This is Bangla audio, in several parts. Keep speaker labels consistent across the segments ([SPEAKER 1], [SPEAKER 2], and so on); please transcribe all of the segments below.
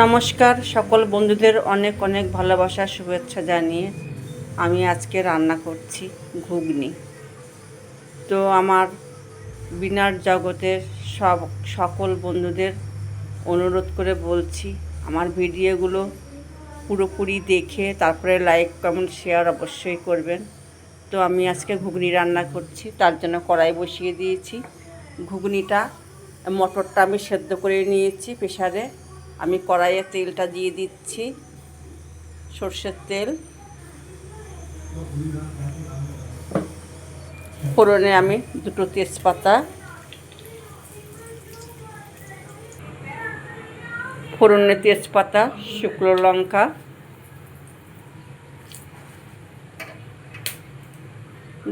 [SPEAKER 1] নমস্কার, সকল বন্ধুদের অনেক অনেক ভালোবাসা, শুভেচ্ছা জানিয়ে আমি আজকে রান্না করছি ঘুগনি। তো আমার বিনার জগতের সব, সকল বন্ধুদের অনুরোধ করে বলছি, আমার ভিডিওগুলো পুরোপুরি দেখে, তারপরে লাইক কমেন্ট শেয়ার অবশ্যই করবেন। তো আমি আজকে ঘুগনি রান্না করছি, তার জন্য কড়াই বসিয়ে দিয়েছি। ঘুগনিটা, মটরটা আমি সেদ্ধ করে নিয়েছি প্রেশারে আমি কড়াইয়ে তেলটা দিয়ে দিচ্ছি, সর্ষের তেল। ফোড়নে আমি দুটো তেজপাতা। ফোড়নে তেজপাতা, শুকনো লঙ্কা।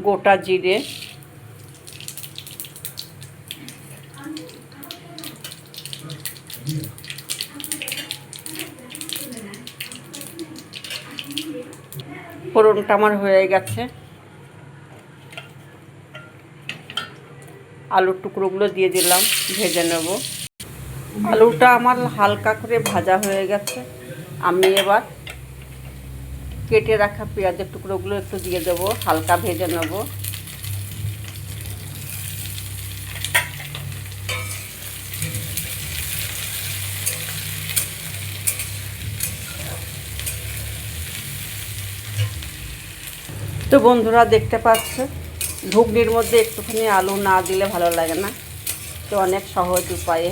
[SPEAKER 1] গোটা জিরে। ফোড়নটা আমার হয়ে গেছে। আলুর টুকরোগুলো দিয়ে দিলাম, ভেজে নেব। আলুটা আমার হালকা করে ভাজা হয়ে গেছে। আমি এবার কেটে রাখা পেঁয়াজের টুকরোগুলো একটু দিয়ে দেবো, হালকা ভেজে নেব। তো বন্ধুরা দেখতে পাচ্ছ, ঘুগনির মধ্যে একটুখানি আলু না দিলে ভালো লাগে না। তো অনেক সহজ উপায়ে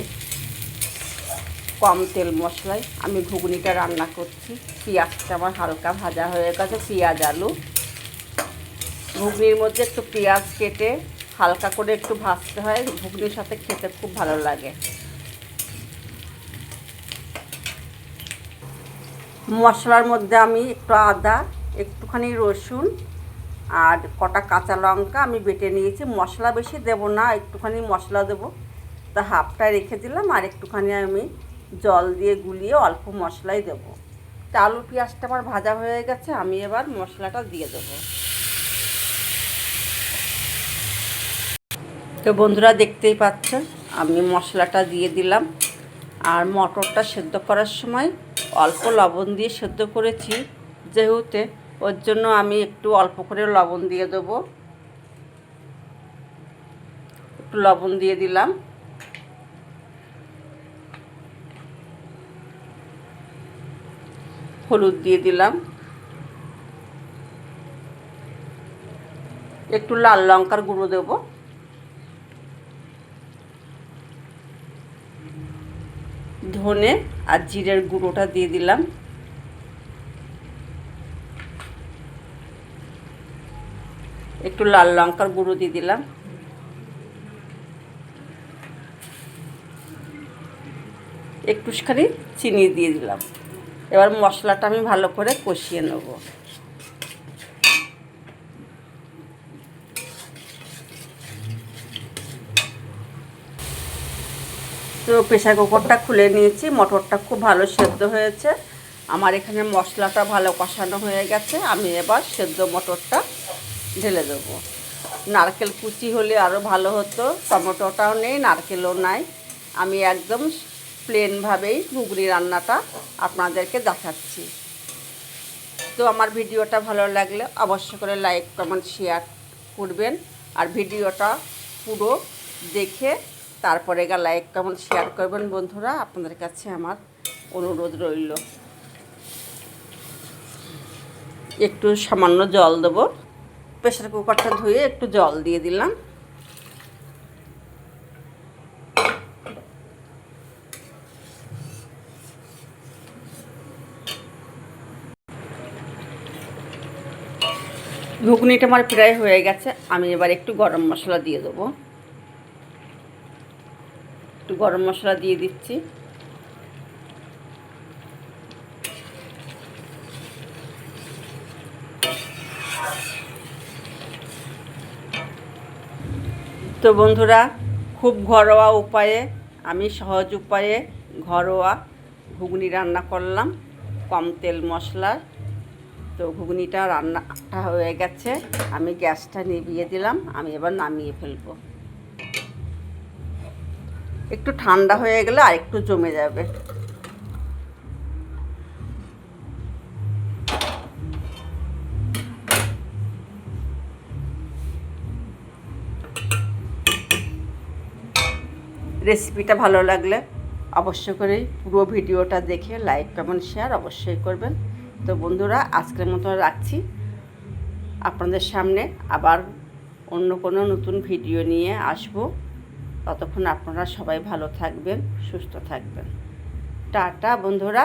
[SPEAKER 1] কম তেল মশলায় আমি ঘুগনিটা রান্না করছি। পেঁয়াজটা আমার হালকা ভাজা হয়ে গেছে, পেঁয়াজ, আলু। ঘুগনির মধ্যে একটু পেঁয়াজ কেটে হালকা করে একটু ভাজতে হয়, ঘুগনির সাথে খেতে খুব ভালো লাগে। মশলার মধ্যে আমি একটু আদা, একটুখানি রসুন আর কটা কাঁচা লঙ্কা আমি বেটে নিয়েছি। মশলা বেশি দেব না, একটুখানি মশলা দেবো। তা হাফটা রেখে দিলাম আর একটুখানি আমি জল দিয়ে গুলিয়ে অল্প মশলাই দেবো। তা আলু পেঁয়াজটা আমার ভাজা হয়ে গেছে, আমি এবার মশলাটা দিয়ে দেবো। তো বন্ধুরা দেখতেই পাচ্ছ আমি মশলাটা দিয়ে দিলাম। আর মটরটা সেদ্ধ করার সময় অল্প লবণ দিয়ে সেদ্ধ করেছি, যেহেতু ওর জন্য আমি একটু অল্প করে লবণ দিয়ে দেবো। একটু লবণ দিয়ে দিলাম। হলুদ দিয়ে দিলাম। একটু লাল লঙ্কার গুঁড়ো দেবো। ধনে আর জিরের গুঁড়োটা দিয়ে দিলাম। একটু লাল লঙ্কার গুঁড়ো দিয়ে দিলাম। একটুখানি চিনি দিয়ে দিলাম। এবার মশলাটা আমি ভালো করে কষিয়ে নেব। তো প্রেশার কুকারটা খুলে নিয়েছি, মটরটা খুব ভালো সেদ্ধ হয়েছে। আমার এখানে মশলাটা ভালো কষানো হয়ে গেছে। আমি এবার সেদ্ধ মটরটা ঢেলে দেবো। নারকেল কুচি হলে আরও ভালো হতো, টমেটোটাও নেই, নারকেলও নাই। আমি একদম প্লেনভাবেই ঘুগনি রান্নাটা আপনাদেরকে দেখাচ্ছি। তো আমার ভিডিওটা ভালো লাগলে অবশ্যই করে লাইক, কমেন্ট শেয়ার করবেন। আর ভিডিওটা পুরো দেখে তারপরে গা লাইক, কমেন্ট শেয়ার করবেন বন্ধুরা। আপনাদের কাছে আমার অনুরোধ রইল। একটু সামান্য জল দেবো। প্রেশার কুকারটা ধুয়ে একটু জল দিয়ে দিলাম। ঘুগনিটা আমার প্রায় হয়ে গেছে, আমি এবার একটু গরম মশলা দিয়ে দেবো। একটু গরম মশলা দিয়ে দিচ্ছি। তো বন্ধুরা, খুব ঘরোয়া উপায়ে আমি সহজ উপায়ে ঘরোয়া ঘুগনি রান্না করলাম, কম তেল মশলার। তো ঘুগনিটা রান্নাটা হয়ে গেছে, আমি গ্যাসটা নিভিয়ে দিলাম, আমি এবার নামিয়ে ফেলব। একটু ঠান্ডা হয়ে গেলে আর একটু জমে যাবে। রেসিপিটা ভালো লাগলে অবশ্য করে পুরো ভিডিওটা দেখে লাইক কমেন্ট শেয়ার অবশ্যই করবেন। তো বন্ধুরা, আজকের মতো রাখছি। আপনাদের সামনে আবার অন্য কোনো নতুন ভিডিও নিয়ে আসব। ততক্ষণ আপনারা সবাই ভালো থাকবেন, সুস্থ থাকবেন। টাটা বন্ধুরা।